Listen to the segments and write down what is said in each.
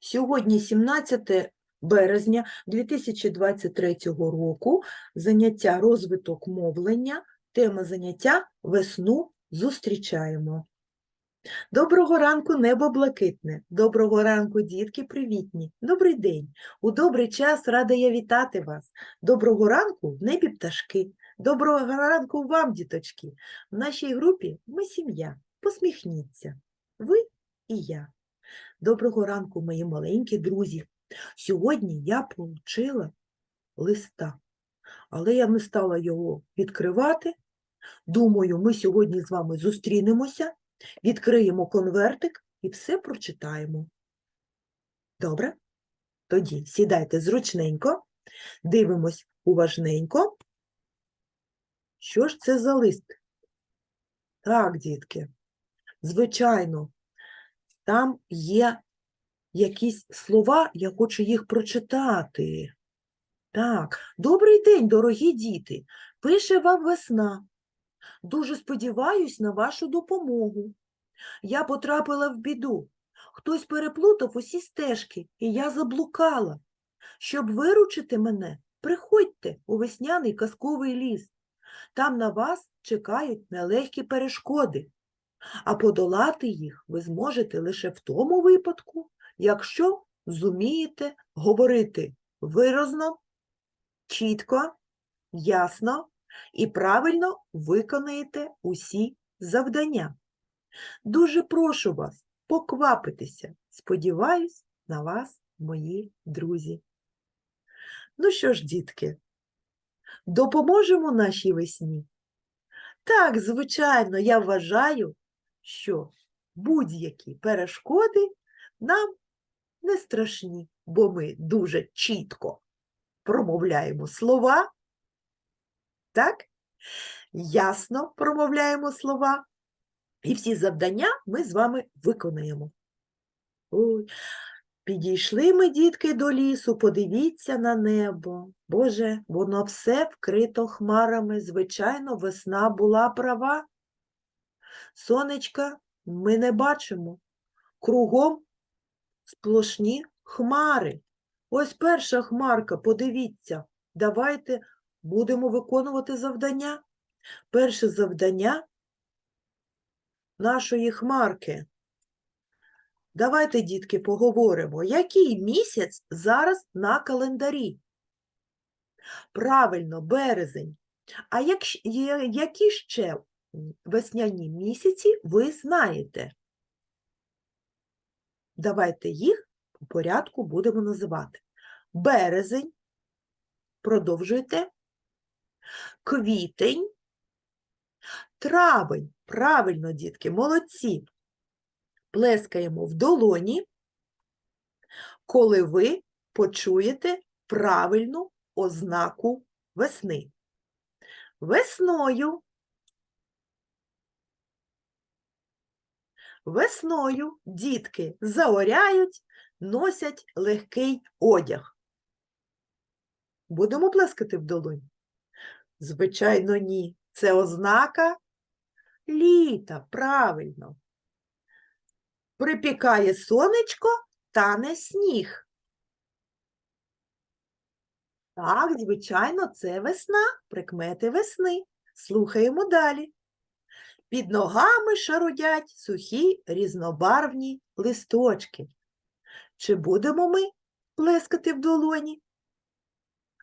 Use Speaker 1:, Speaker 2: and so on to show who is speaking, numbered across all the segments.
Speaker 1: Сьогодні 17 березня 2023 року. Заняття розвиток мовлення. Тема заняття весну зустрічаємо. Доброго ранку, небо блакитне. Доброго ранку, дітки привітні. Добрий день. У добрий час рада я вітати вас. Доброго ранку в небі пташки. Доброго ранку вам, діточки. В нашій групі ми сім'я. Посміхніться. Ви і я. Доброго ранку, мої маленькі друзі. Сьогодні я получила листа, але я не стала його відкривати. Думаю, ми сьогодні з вами зустрінемося, відкриємо конвертик і все прочитаємо. Добре? Тоді сідайте зручненько, дивимось уважненько. Що ж це за лист? Так, дітки, звичайно, там є якісь слова, я хочу їх прочитати. Так, добрий день, дорогі діти. Пише вам весна. Дуже сподіваюсь на вашу допомогу. Я потрапила в біду. Хтось переплутав усі стежки, і я заблукала. Щоб виручити мене, приходьте у весняний казковий ліс. Там на вас чекають нелегкі перешкоди, а подолати їх ви зможете лише в тому випадку, якщо зумієте говорити виразно, чітко, ясно і правильно виконаєте усі завдання. Дуже прошу вас поквапитися. Сподіваюсь на вас, мої друзі. Ну що ж, дітки, допоможемо нашій весні? Так, звичайно, я вважаю, що будь-які перешкоди нам не страшні, бо ми дуже чітко промовляємо слова, так? Ясно промовляємо слова, і всі завдання ми з вами виконаємо. Ой, підійшли ми, дітки, до лісу, подивіться на небо. Боже, воно все вкрито хмарами, звичайно, весна була права. Сонечка ми не бачимо. Кругом сплошні хмари. Ось перша хмарка, подивіться. Давайте будемо виконувати завдання. Перше завдання нашої хмарки. Давайте, дітки, поговоримо, який місяць зараз на календарі? Правильно, березень. А як, які ще весняні місяці ви знаєте? Давайте їх по порядку будемо називати. Березень. Продовжуйте. Квітень. Травень. Правильно, дітки, молодці. Плескаємо в долоні, коли ви почуєте правильну ознаку весни. Весною. Весною дітки заоряють, носять легкий одяг. Будемо плескати в долонь? Звичайно, ні. Це ознака літа, правильно. Припікає сонечко, тане сніг. Так, звичайно, це весна, прикмети весни. Слухаємо далі. Під ногами шарудять сухі різнобарвні листочки. Чи будемо ми плескати в долоні?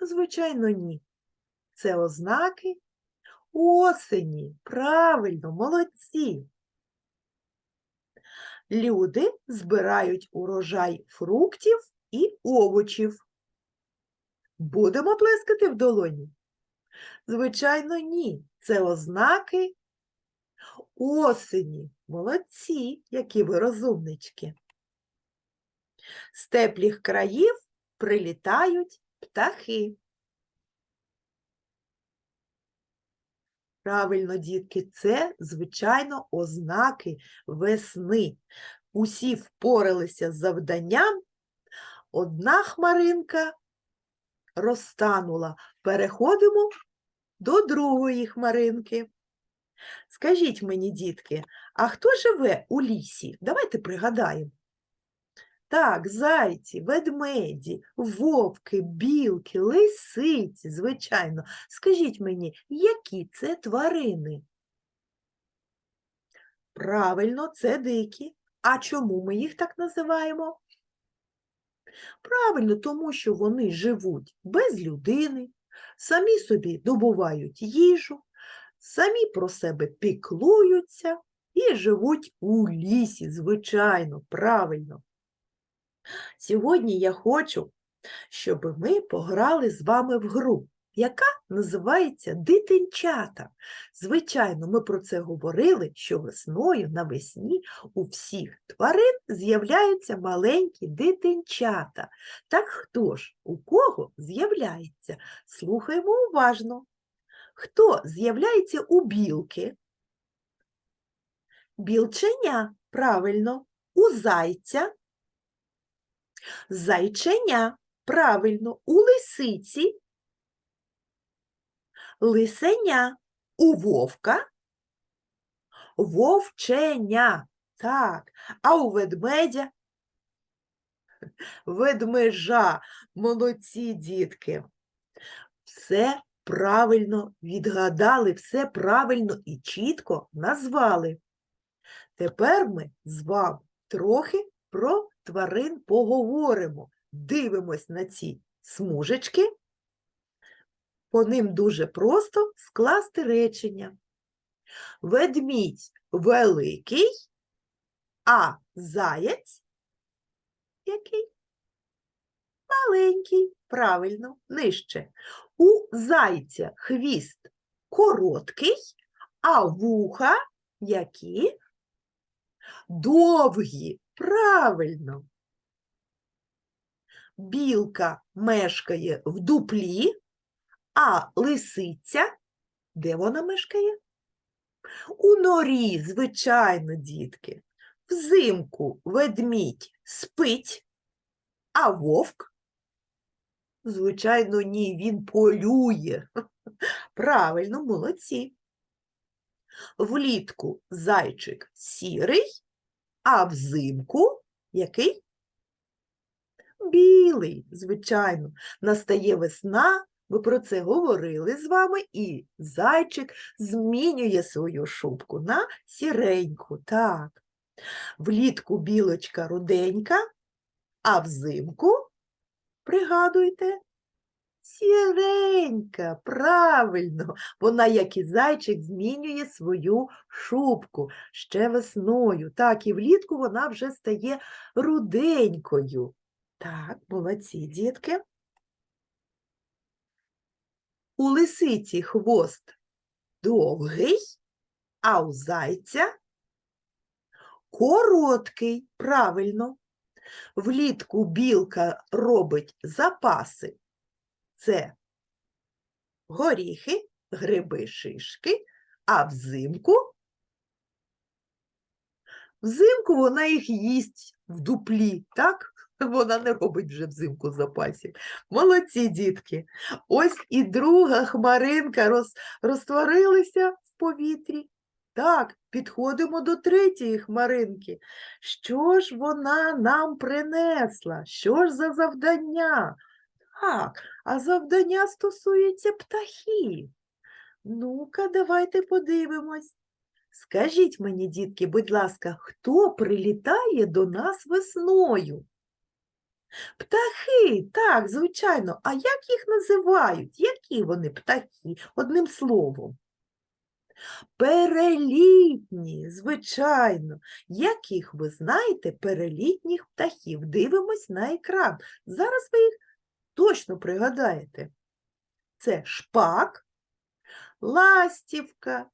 Speaker 1: Звичайно, ні. Це ознаки осені. Правильно, молодці. Люди збирають урожай фруктів і овочів. Будемо плескати в долоні? Звичайно, ні. Це ознаки осені. Молодці, які ви розумнички. З теплих країв прилітають птахи. Правильно, дітки, це, звичайно, ознаки весни. Усі впоралися з завданням. Одна хмаринка розтанула. Переходимо до другої хмаринки. Скажіть мені, дітки, а хто живе у лісі? Давайте пригадаємо. Так, зайці, ведмеді, вовки, білки, лисиці, звичайно. Скажіть мені, які це тварини? Правильно, це дикі. А чому ми їх так називаємо? Правильно, тому що вони живуть без людини, самі собі добувають їжу, самі про себе піклуються і живуть у лісі, звичайно, правильно. Сьогодні я хочу, щоб ми пограли з вами в гру, яка називається Дитинчата. Звичайно, ми про це говорили, що весною навесні у всіх тварин з'являються маленькі дитинчата. Так хто ж у кого з'являється? Слухаємо уважно. Хто з'являється у білки? Білченя, правильно, у зайця. Зайченя, правильно, у лисиці. Лисеня у вовка. Вовченя. Так. А у ведмедя? Ведмежа. Молодці, дітки. Все правильно відгадали, все правильно і чітко назвали. Тепер ми з вами трохи про тварин поговоримо. Дивимось на ці смужечки. По ним дуже просто скласти речення. Ведмідь великий, а заєць який? Маленький, правильно, нижче. У зайця хвіст короткий, а вуха які? Довгі, правильно. Білка мешкає в дуплі, а лисиця, де вона мешкає? У норі, звичайно, дітки. Взимку ведмідь спить, а вовк? Звичайно, ні, він полює. Правильно, молодці. Влітку зайчик сірий, а взимку який? Білий, звичайно. Настає весна, ви про це говорили з вами, і зайчик змінює свою шубку на сіреньку. Так. Влітку білочка руденька, а взимку, пригадуйте, сіренька, правильно, вона, як і зайчик, змінює свою шубку ще весною. Так, і влітку вона вже стає руденькою. Так, молодці, дітки. У лисиці хвост довгий, а у зайця короткий, правильно. Влітку білка робить запаси. Це горіхи, гриби, шишки, а взимку взимку вона їх їсть в дуплі, так? Вона не робить вже взимку запасів. Молодці, дітки. Ось і друга хмаринка роз, розтворилася в повітрі. Так, підходимо до третьої хмаринки. Що ж вона нам принесла? Що ж за завдання? Так, а завдання стосується птахів. Ну-ка, давайте подивимось. Скажіть мені, дітки, будь ласка, хто прилітає до нас весною? Птахи, так, звичайно. А як їх називають? Які вони птахи? Одним словом. Перелітні, звичайно. Яких ви знаєте перелітніх птахів? Дивимось на екран. Зараз ви їх точно пригадаєте. Це шпак, ластівка,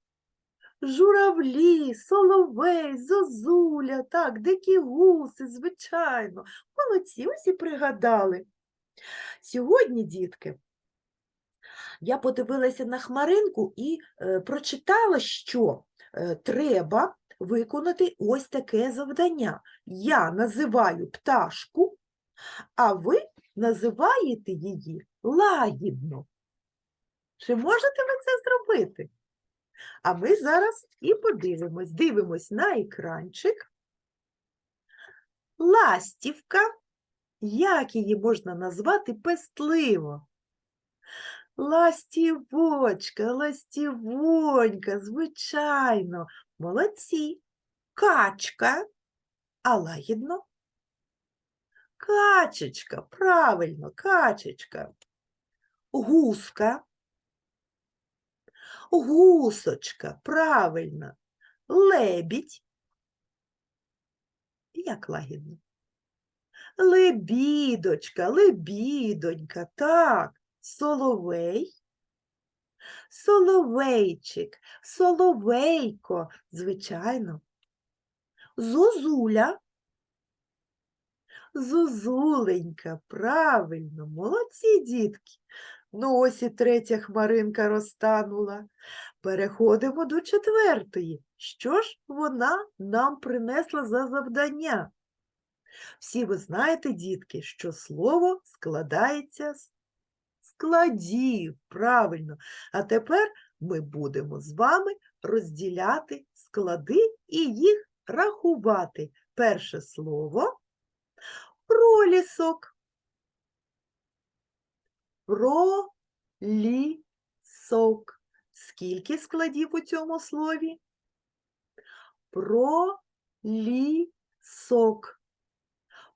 Speaker 1: журавлі, соловей, зозуля, так, дикі гуси, звичайно. Молодці, ось і пригадали. Сьогодні, дітки, я подивилася на хмаринку і е, прочитала, що е, треба виконати ось таке завдання. Я називаю пташку, а ви називаєте її лагідно. Чи можете ви це зробити? А ми зараз і подивимось. Дивимось на екранчик. Ластівка. Як її можна назвати пестливо? Ластівочка, ластівонька, звичайно, молодці. Качка, а лагідно? Качечка, правильно, качечка. Гуска. Гусочка, правильно. Лебідь. Як лагідно? Лебідочка, лебідонька, так. Соловей. Соловейчик, соловейко, звичайно. Зозуля. Зозуленька, правильно, молодці дітки. Ну, ось і третя хмаринка розтанула. Переходимо до четвертої. Що ж вона нам принесла за завдання? Всі ви знаєте, дітки, що слово складається з складів, правильно. А тепер ми будемо з вами розділяти склади і їх рахувати. Перше слово пролісок. Пролісок. Скільки складів у цьому слові? Пролісок.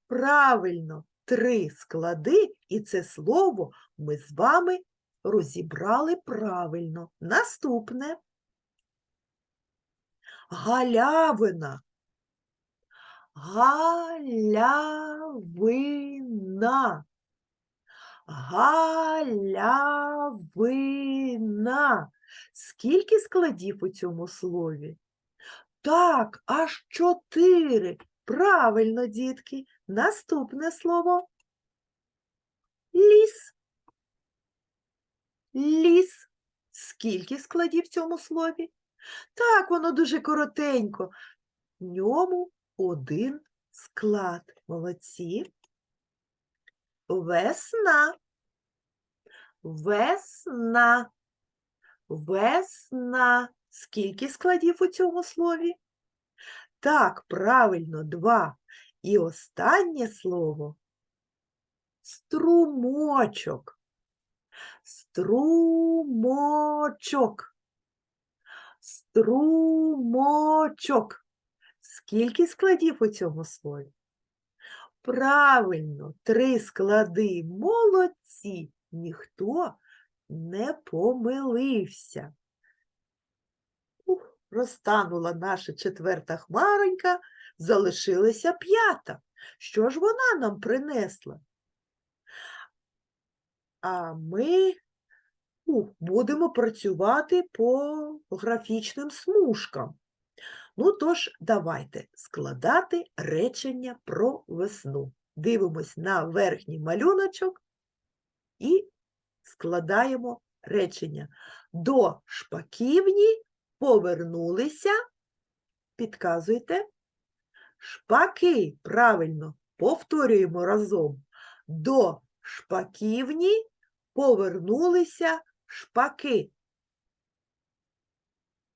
Speaker 1: Правильно, три склади, і це слово ми з вами розібрали правильно. Наступне. Галявина. Галявина. Галявина. Скільки складів у цьому слові? Так, аж чотири. Правильно, дітки. Наступне слово. Ліс. Ліс. Скільки складів в цьому слові? Так, воно дуже коротенько. В ньому один склад. Молодці. Весна. Весна. Весна. Скільки складів у цьому слові? Так, правильно, два. І останнє слово струмочок. Струмочок. Струмочок. Скільки складів у цьому слові? Правильно, три склади. Молодці. Ніхто не помилився. Ух, розтанула наша четверта хмаронька, залишилася п'ята. Що ж вона нам принесла? А ми ну, будемо працювати по графічним смужкам. Ну, тож, давайте складати речення про весну. Дивимось на верхній малюночок і складаємо речення. До шпаківні повернулися, підказуйте, шпаки, правильно, повторюємо разом. До шпаківні повернулися шпаки.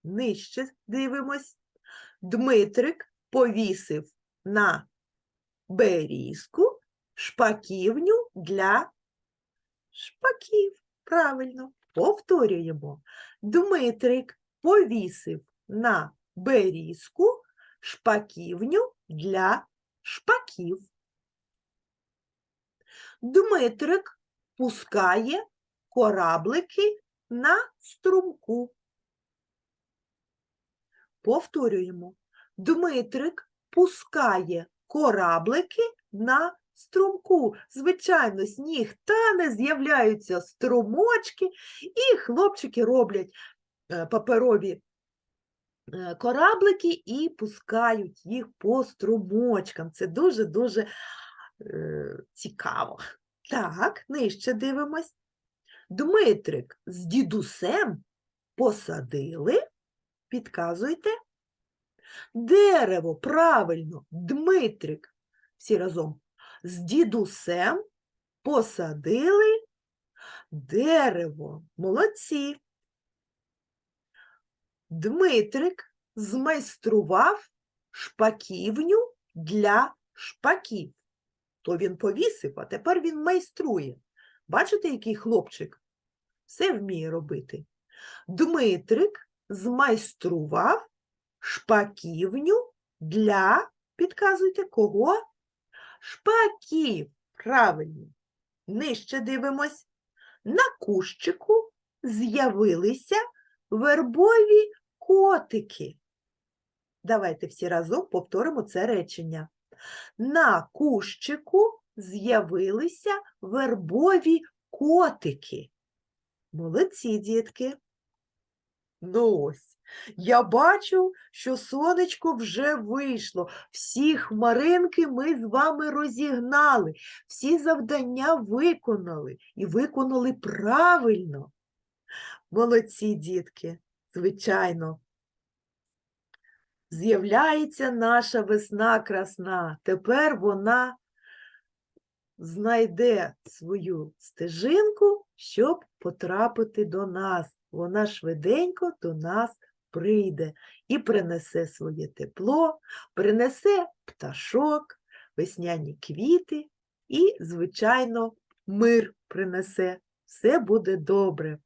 Speaker 1: Нижче дивимось. Дмитрик повісив на берізку шпаківню для шпаків. Правильно, повторюємо. Дмитрик повісив на берізку шпаківню для шпаків. Дмитрик пускає кораблики на струмку. Повторюємо. Дмитрик пускає кораблики на струмку. Звичайно, сніг тане, з'являються струмочки, і хлопчики роблять е, паперові кораблики і пускають їх по струмочкам. Це дуже-дуже е, цікаво. Так, нижче дивимось. Дмитрик з дідусем посадили, підказуйте, дерево, правильно, Дмитрик. Всі разом з дідусем посадили дерево. Молодці. Дмитрик змайстрував шпаківню для шпаків. То він повісив, а тепер він майструє. Бачите, який хлопчик? Все вміє робити. Дмитрик змайстрував шпаківню для, підказуйте, кого? Шпаків. Правильно. Нижче дивимось. На кущику з'явилися вербові котики. Давайте всі разом повторимо це речення. На кущику з'явилися вербові котики. Молодці, дітки. Ну ось, я бачу, що сонечко вже вийшло. Всі хмаринки ми з вами розігнали, всі завдання виконали і виконали правильно. Молодці, дітки, звичайно. З'являється наша весна красна. Тепер вона знайде свою стежинку, щоб потрапити до нас. Вона швиденько до нас прийде і принесе своє тепло, принесе пташок, весняні квіти і, звичайно, мир принесе. Все буде добре.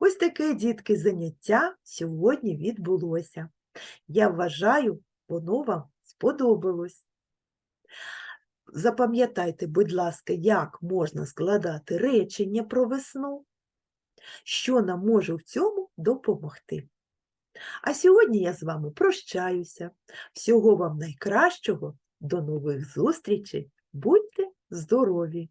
Speaker 1: Ось таке, дітки, заняття сьогодні відбулося. Я вважаю, воно вам сподобалось. Запам'ятайте, будь ласка, як можна складати речення про весну, що нам може в цьому допомогти. А сьогодні я з вами прощаюся. Всього вам найкращого, до нових зустрічей. Будьте здорові!